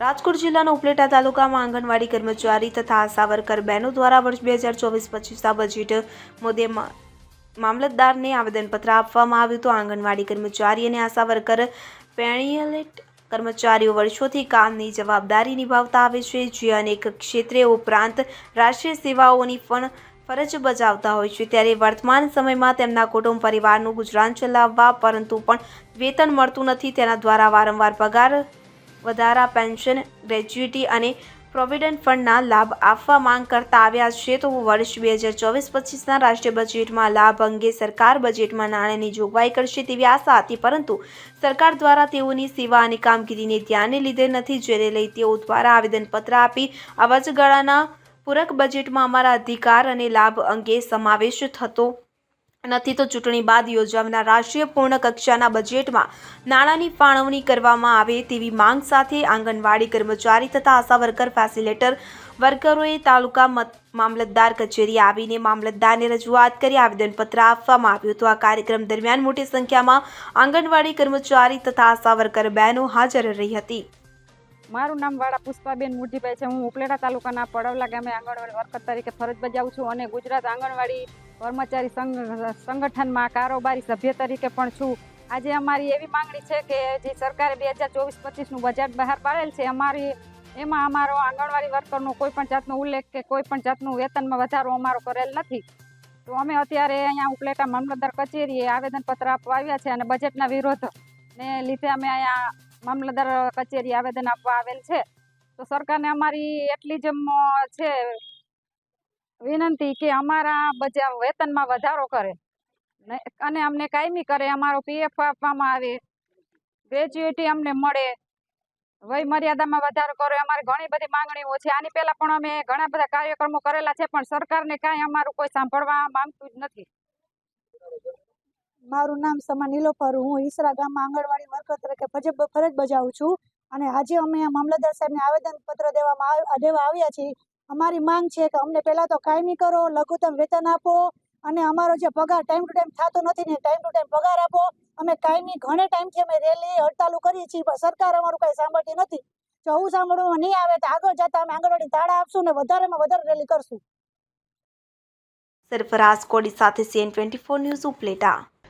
રાજકોટ જિલ્લાના ઉપલેટા તાલુકામાં આંગણવાડી કર્મચારી તથા આશા વર્કર બહેનો દ્વારા વર્ષ બે હજાર ચોવીસ પચીસના બજેટ મુદ્દે મામલતદારને આવેદનપત્ર આપવામાં આવ્યું તો આંગણવાડી કર્મચારી અને આશા વર્કર પેણીયલેટ કર્મચારીઓ વર્ષોથી કામની જવાબદારી નિભાવતા આવે છે. જે અનેક ક્ષેત્રે ઉપરાંત રાષ્ટ્રીય સેવાઓની પણ ફરજ બજાવતા હોય છે. ત્યારે વર્તમાન સમયમાં તેમના કુટુંબ પરિવારનું ગુજરાન ચલાવવા, પરંતુ પણ વેતન મળતું નથી. તેના દ્વારા વારંવાર પગાર વધારા પેન્શન ગ્રેજ્યુટી અને પ્રોવિડન્ટ ફંડના લાભ આપવા માંગ કરતા આવ્યા છે. તો વર્ષ બે હજાર ચોવીસ પચીસના રાષ્ટ્રીય બજેટમાં લાભ અંગે સરકાર બજેટમાં નાણાંની જોગવાઈ કરશે તેવી આશા હતી, પરંતુ સરકાર દ્વારા તેઓની સેવા અને કામગીરીને ધ્યાને લીધે નથી જેને લઈ તેઓ દ્વારા આવેદનપત્ર આપી આ વચગાળાના પૂરક બજેટમાં અમારા અધિકાર અને લાભ અંગે સમાવેશ થતો નથી તો ચૂંટણી બાદ યોજાવાના રાષ્ટ્રીય પૂર્ણ કક્ષાના બજેટમાં નાણાંની ફાળવણી કરવામાં આવે તેવી માંગ સાથે આંગણવાડી કર્મચારી તથા આશા વર્કર ફેસિલેટર વર્કરોએ તાલુકા મામલતદાર કચેરી આવીને મામલતદારને રજૂઆત કરી આવેદનપત્ર આપવામાં આવ્યું હતું. આ કાર્યક્રમ દરમિયાન મોટી સંખ્યામાં આંગણવાડી કર્મચારી તથા આશા વર્કર બહેનો હાજર રહી હતી. મારું નામ વાળા પુષ્પાબેન મુઢીભાઈ છે. હું ઉપલેટા તાલુકાના પડવલા ગામે આંગણવાડી વર્કર તરીકે ફરજ બજાવું છું અને ગુજરાત આંગણવાડી કર્મચારી સંગઠનમાં કારોબારી સભ્ય તરીકે પણ છું. આજે અમારી એવી માંગણી છે કે જે સરકારે બે હજાર ચોવીસ પચીસનું બજેટ બહાર પાડેલ છે, અમારી, એમાં અમારો આંગણવાડી વર્કરનો કોઈ પણ જાતનો ઉલ્લેખ કે કોઈ પણ જાતનું વેતનમાં વધારો અમારો કરેલ નથી. તો અમે અત્યારે અહીંયા ઉપલેટા મામલતદાર કચેરીએ આવેદનપત્ર આપવા આવ્યા છે અને બજેટના વિરોધ ને લીધે અમે અહીંયા મામલતદાર કચેરી આવેદન આપવા આવેલ છે. તો સરકારને અમારી એટલી જ છે, વિનંતી કે અમારા બજા વેતનમાં વધારો કરે. અને અમને કાયમી કરે, અમારો પીએફ આપવામાં આવે. ગ્રેજ્યુએટી અમને મળે. વય મર્યાદામાં વધારો કરે. અમારી ઘણી બધી માંગણીઓ છે. આની પહેલાં પણ અમે ઘણા બધા કાર્યક્રમો કરેલા છે, પણ સરકારને કાંઈ અમારું કોઈ સાંભળવા માંગતું જ નથી. મારું નામ સમા નીલોફર હું ઈસરા ગામમાં આંગણવાડી વર્કર તરીકે ફરજ બજાવું છું. અને આજે અમે મામલતદાર સાહેબને આવેદનપત્ર દેવામાં દેવા આવ્યા છીએ. અમારી માંગ છે કે અમને પહેલાં તો કાયમી કરો, લઘુત્તમ વેતન આપો અને અમારો જે પગાર ટાઈમ ટુ ટાઈમ થતો નથી ને ટાઈમ ટુ ટાઈમ પગાર આપો. અમે કાયમી ઘણે ટાઈમથી અમે રેલી હડતાલો કરીએ છીએ, પણ સરકાર અમારું કાંઈ સાંભળતી નથી. જો આવું સાંભળવામાં નહીં આવે તો આગળ જતા અમે આંગણવાડી તાળા આપશું ને વધારેમાં વધારે રેલી કરશું. સરફરાઝ કોડી સાથે CN twenty four news Upleta.